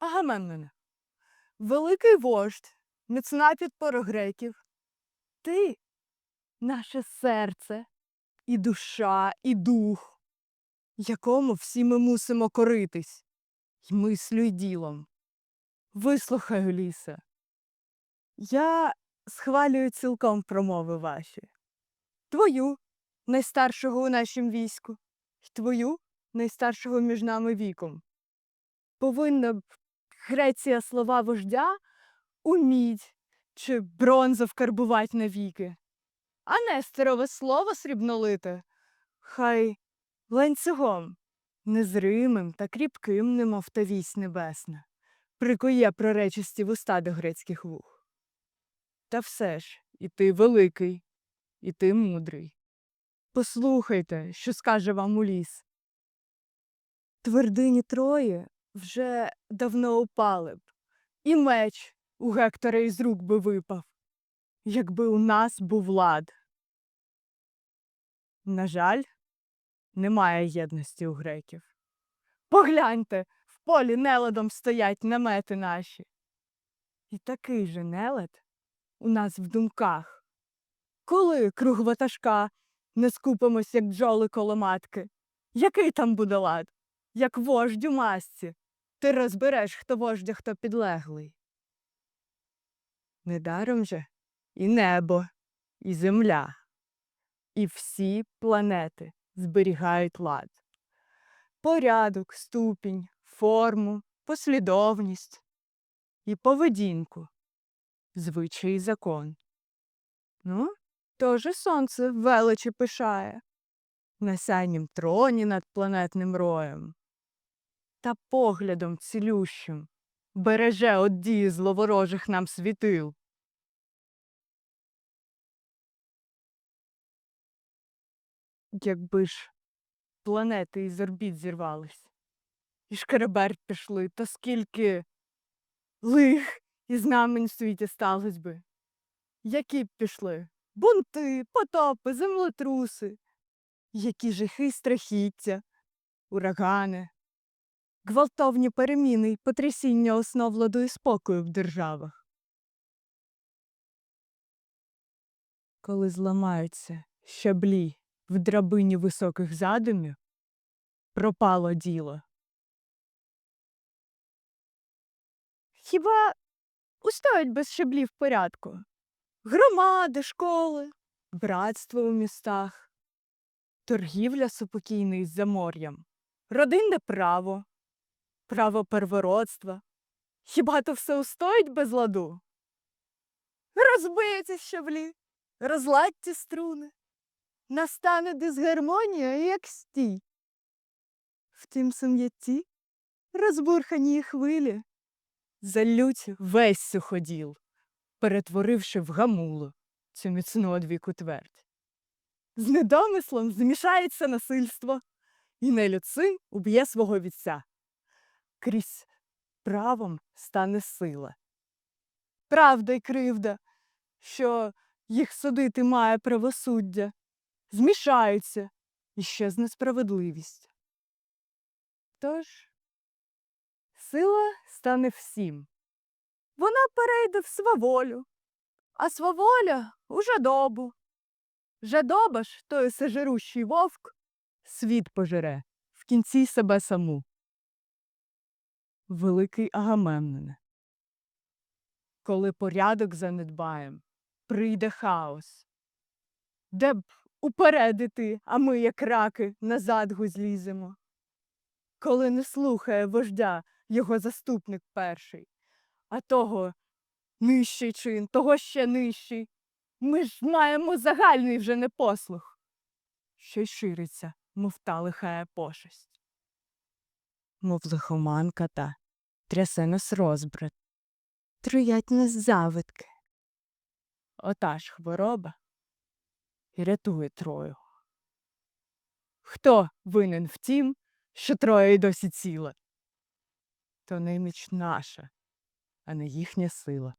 Агамемноне, великий вождь, міцна підпора ти наше серце, і душа, і дух, якому всі ми мусимо коритись, й мислю, й ділом. Вислухай, Улісе. Я схвалюю цілком промови ваші. Твою, найстаршого у нашім війську, й твою, найстаршого між нами віком. Повинна б Греція слова вождя уміть чи бронзу вкарбувати навіки, а Нестерове слово срібнолите, хай ланцюгом незримим та кріпким, немов та вісь небесна, прикує проречисті вуста до грецьких вух. Та все ж, і ти великий, і ти мудрий. Послухайте, що скаже вам Уліс. Твердині Трої вже давно упали б, і меч у Гектора із рук би випав, якби у нас був лад. На жаль, немає єдності у греків. Погляньте, в полі неладом стоять намети наші. І такий же нелад у нас в думках. Коли круг ватажка не скупимось, як бджоли коло матки? Який там буде лад? Як вождь у масці. Ти розбереш, хто вождь, а хто підлеглий. Недаром же і небо, і земля, і всі планети зберігають лад. Порядок, ступінь, форму, послідовність і поведінку, звичай і закон. Ну, тоже сонце величі пишає на сянім троні над планетним роєм. Та поглядом цілющим береже од дії зловорожих нам світил. Якби ж планети із орбіт зірвались, і шкереберть пішли, то скільки лих і знамень в світі сталось би. Які б пішли? Бунти, потопи, землетруси, які жахи страхіття, урагани, гвалтовні переміни й потрясіння основ ладу і спокою в державах. Коли зламаються щаблі в драбині високих задумів, пропало діло. Хіба устоять без щаблів порядку? Громади, школи, братство у містах, торгівля супокійна із замор'ям, родинне право, право первородства. Хіба то все устоїть без ладу? Розбиються щаблі, розладьте струни. Настане дисгармонія, як стій. В тім сум'ятті розбурхані хвилі, залють весь суходіл, перетворивши в гамулу цю міцну одвіку твердь. З недомислом змішається насильство, і нелюдцин уб'є свого вітця. Крізь правом стане сила. Правда й кривда, що їх судити має правосуддя, змішаються і щезне справедливість. Тож сила стане всім. Вона перейде в сваволю, а сваволя у жадобу. Жадоба ж, той сежирущий вовк, світ пожере, в кінці себе саму. Великий Агамемноне. Коли порядок занедбаєм, прийде хаос. Де б упередити, а ми, як раки, назад зліземо. Коли не слухає вождя його заступник перший, а того нижчий чин, того ще нижчий. Ми ж маємо загальний вже непослух, що й шириться, мов та лихая пошесть. Мов лихоманка та трясе нас розбрат, труять нас завитки. Ота ж хвороба і рятує Трою. Хто винен в тім, що Троя й досі ціла? То неміч наша, а не їхня сила.